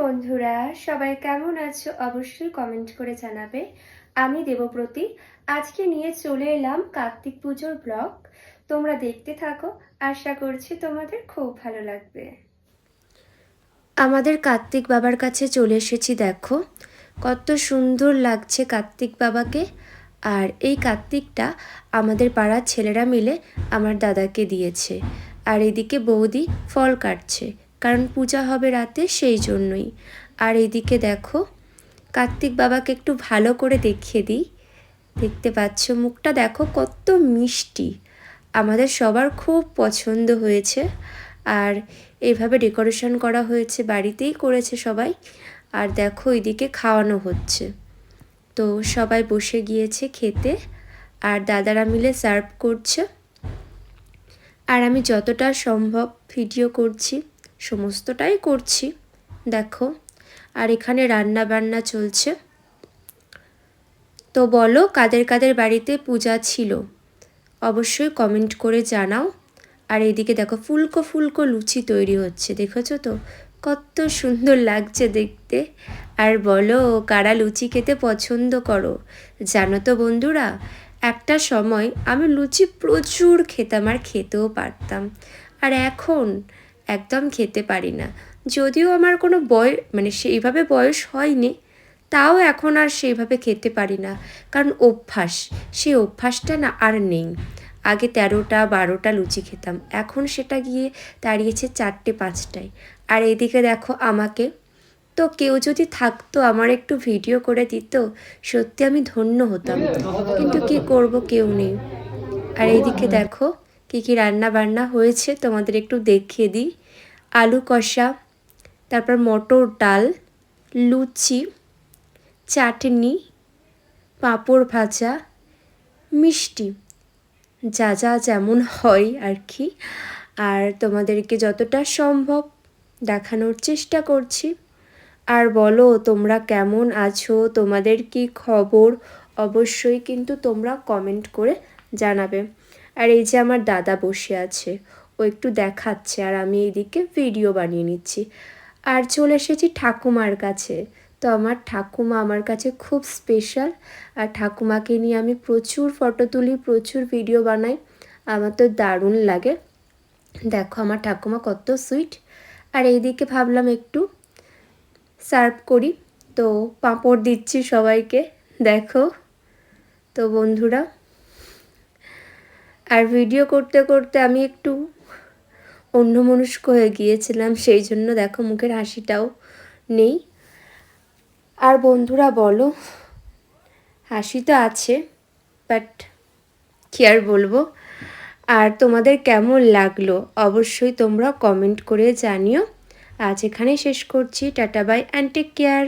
বন্ধুরা, সবাই কেমন আছো অবশ্যই কমেন্ট করে জানাবে। আমি দেবপ্রতি আজকে নিয়ে চলে এলাম কার্তিক পুজোর ব্লগ তোমরা দেখতে থাকো, আশা করছি তোমাদের খুব ভালো লাগবে। আমাদের কার্তিক বাবার কাছে চলে এসেছি, দেখো। কত সুন্দর লাগছে কার্তিক বাবাকে। আর এই কার্তিকটা আমাদের পাড়ার ছেলেরা মিলে আমার দাদাকে দিয়েছে। আর এদিকে বৌদি ফল কাটছে। কারণ পূজা হবে রাতে সেই জন্যই। আর এদিকে দেখো, কার্তিক বাবাকে একটু ভালো করে দেখিয়ে দিই। দেখতে পাচ্ছ মুখটা, দেখো কত মিষ্টি। আমাদের সবার খুব পছন্দ হয়েছে। আর এইভাবে ডেকোরেশন করা হয়েছে, বাড়িতেই করেছে সবাই। আর দেখো এদিকে খাওয়ানো হচ্ছে। তো সবাই বসে গিয়েছে খেতে। আর দাদারা মিলে সার্ভ করছে। আর আমি যতটা সম্ভব ভিডিও করছি। সমস্তটাই করছি। দেখো, আর এখানে রান্না বান্না চলছে। তো বলো, কাদের কাদের বাড়িতে পূজা ছিল? অবশ্যই কমেন্ট করে জানাও। আর এদিকে দেখো, ফুলকো ফুলকো লুচি তৈরি হচ্ছে, দেখেছ তো? কত সুন্দর লাগছে দেখতে। আর বলো, কারা লুচি খেতে পছন্দ করো? জানো তো বন্ধুরা, একটা সময় আমি লুচি প্রচুর খেতাম আর খেতেও পারতাম। আর এখন একদম খেতে পারি না। যদিও আমার কোনো বয় মানে সেইভাবে বয়স হয়নি, তাও এখন আর সেইভাবে খেতে পারি না। কারণ অভ্যাস সেই অভ্যাসটা না আর নেই। আগে তেরোটা, বারোটা লুচি খেতাম, এখন সেটা গিয়ে দাঁড়িয়েছে চারটে, পাঁচটায়। আর এদিকে দেখো আমাকে, তো কেউ যদি থাকতো, আমার একটু ভিডিও করে দিত, সত্যি আমি ধন্য হতাম। কিন্তু কি করব, কেউ নেই। আর এইদিকে দেখো কী কী রান্না বান্না হয়েছে তোমাদের একটু দেখিয়ে দিই। আলু কষা, তারপর মটর ডাল, লুচি, চাটনি, পাঁপড় ভাজা, মিষ্টি। যা যা যেমন হয় আর কি। আর তোমাদেরকে যতটা সম্ভব দেখানোর চেষ্টা করছি। আর বলো, তোমরা কেমন আছো? তোমাদের কি খবর? অবশ্যই কিন্তু তোমরা কমেন্ট করে জানাবে। আর এই যে আমার দাদা বসে আছে, ও একটু দেখাচ্ছে আর আমি এইদিকে ভিডিও বানিয়ে নিচ্ছি। আর চলে এসেছি ঠাকুমার কাছে। তো আমার ঠাকুমা আমার কাছে খুব স্পেশাল আর ঠাকুমাকে নিয়ে আমি প্রচুর ফটো তুলি, প্রচুর ভিডিও বানাই। আমার তো দারুণ লাগে। দেখো আমার ঠাকুমা কত সুইট আর এইদিকে ভাবলাম একটু সার্ভ করি। তো পাঁপড় দিচ্ছি সবাইকে, দেখো। তো বন্ধুরা আর ভিডিও করতে করতে আমি একটু অন্যমনস্ক হয়ে গিয়েছিলাম, সেই জন্য দেখো মুখের হাসিটাও নেই। আর বন্ধুরা বলো, হাসি তো আছে বাট কি আর বলব? আর তোমাদের কেমন লাগল? অবশ্যই তোমরা কমেন্ট করে জানিও। আজ এখানেই শেষ করছি, tata bye and take care